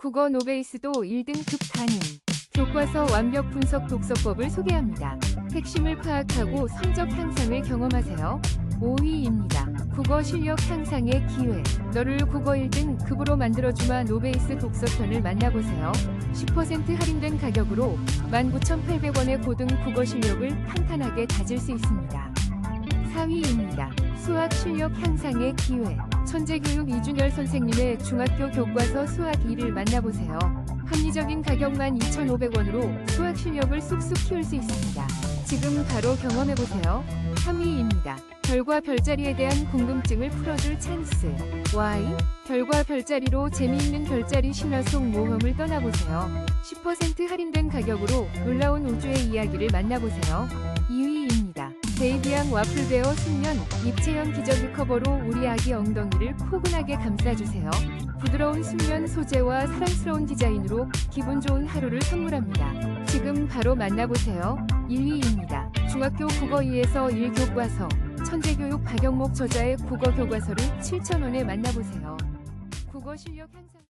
국어 노베이스도 1등급 가능. 교과서 완벽 분석 독서법을 소개합니다. 핵심을 파악하고 성적 향상을 경험하세요. 5위입니다. 국어 실력 향상의 기회. 너를 국어 1등 급으로 만들어주마 노베이스 독서편을 만나보세요. 10% 할인된 가격으로 19,800원의 고등 국어 실력을 탄탄하게 다질 수 있습니다. 4위입니다. 수학 실력 향상의 기회. 천재교육 이준열 선생님의 중학교 교과서 수학 2를 만나보세요. 합리적인 가격만 2,500원으로 수학 실력을 쑥쑥 키울 수 있습니다. 지금 바로 경험해보세요. 3위입니다. 별과 별자리에 대한 궁금증을 풀어줄 찬스. Y. 별과 별자리로 재미있는 별자리 신화 속 모험을 떠나보세요. 10% 할인된 가격으로 놀라운 우주의 이야기를 만나보세요. 2위입니다. 베이비양 와플베어 숙면 입체형 기저귀 커버로 우리 아기 엉덩이를 포근하게 감싸주세요. 부드러운 숙면 소재와 사랑스러운 디자인으로 기분 좋은 하루를 선물합니다. 지금 바로 만나보세요. 1위입니다. 중학교 국어 2에서 1교과서 천재교육 박영목 저자의 국어 교과서를 7,000원에 만나보세요. 국어 실력 향상